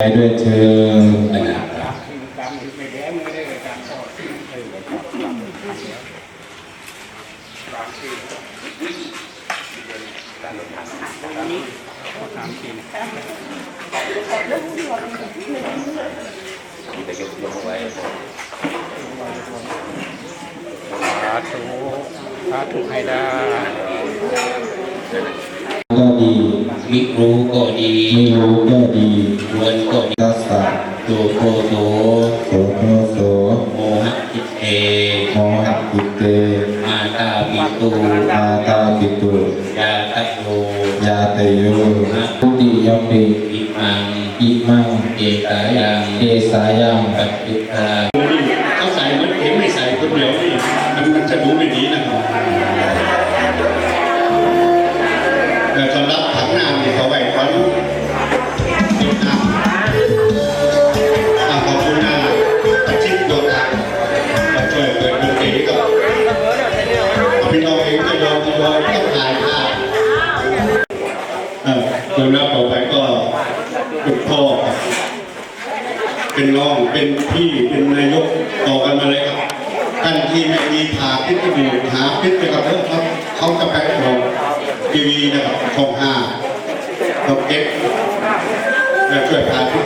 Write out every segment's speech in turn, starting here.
ไปด้วยเชิญสาธุสาธุให้ได้ก็ดีมิรู้ก็ดี ไม่รู้ก็ดี ยยาเตโยทุติยมปิอิมังอิมังเอตายังเอสายังปัจจุตาเขาใส่เหมันเห็นไม่ใส่คนเดียวนี่มันมันจะดูไม่ดีนะครับแต่สำหรับถังน้ำนี่เขาไว้ก่อนเก็บน้ำ ออแล้ต่อไปก็คุณพ่อเป็นน้องเป็นพี่เป็นนายกต่อกันมาเลยครับท่านที่ไม่มีผาพิษจมูกหาพิษไปกับเรื่องครับเขาจะไปออกทีวีนะครับช่องห้าช่องเอ็กซ์และช่วยผ่าพิษ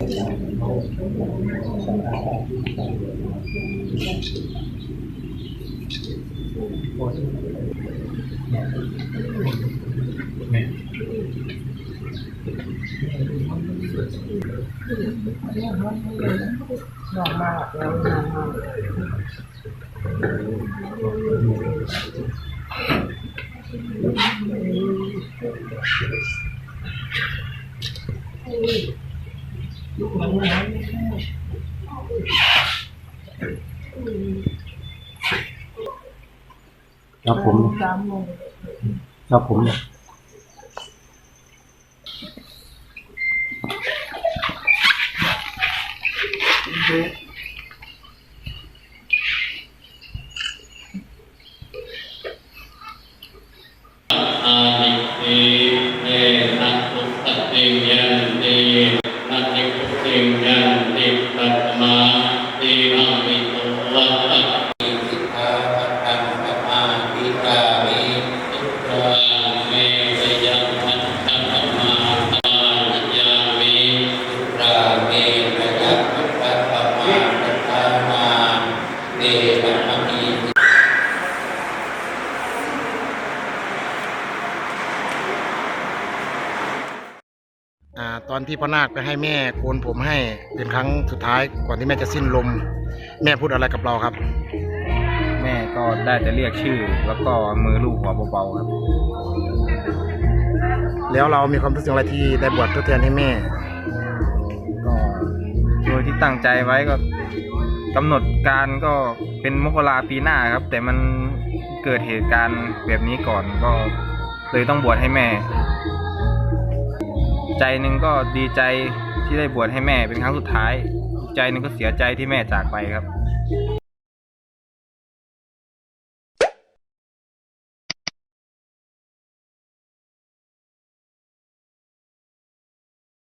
จมูกให้ ครับผม ครับผมอานิเตเอนะตุตเตยันเตนะเตปุเตยันเตปัตมาเตนะมิโตวัตตะสิกขาปัตตังปะมาปิกามิสุราเมรยังพันธัมมาปาญามิสุราเมรยังพันธัมมาปัตตานาเตนะมิ อ่าตอนที่พ่อนาคไปให้แม่โกนผมให้เป็นครั้งสุดท้ายก่อนที่แม่จะสิ้นลม แม่พูดอะไรกับเราครับ แม่ก็ได้แต่เรียกชื่อ แล้วก็มือลูบหัวเบาๆครับ แล้วเรามีความรู้สึกอะไรที่ได้บวชทดแทนให้แม่ ก็โดยที่ตั้งใจไว้ก็กำหนดการก็เป็นมกราปีหน้าครับ แต่มันเกิดเหตุการณ์แบบนี้ก่อนก็เลยต้องบวชให้แม่ ใจหนึ่งก็ดีใจที่ได้บวชให้แม่เป็นครั้งสุดท้าย อีกใจหนึ่งก็เสียใจที่แม่จากไปครับ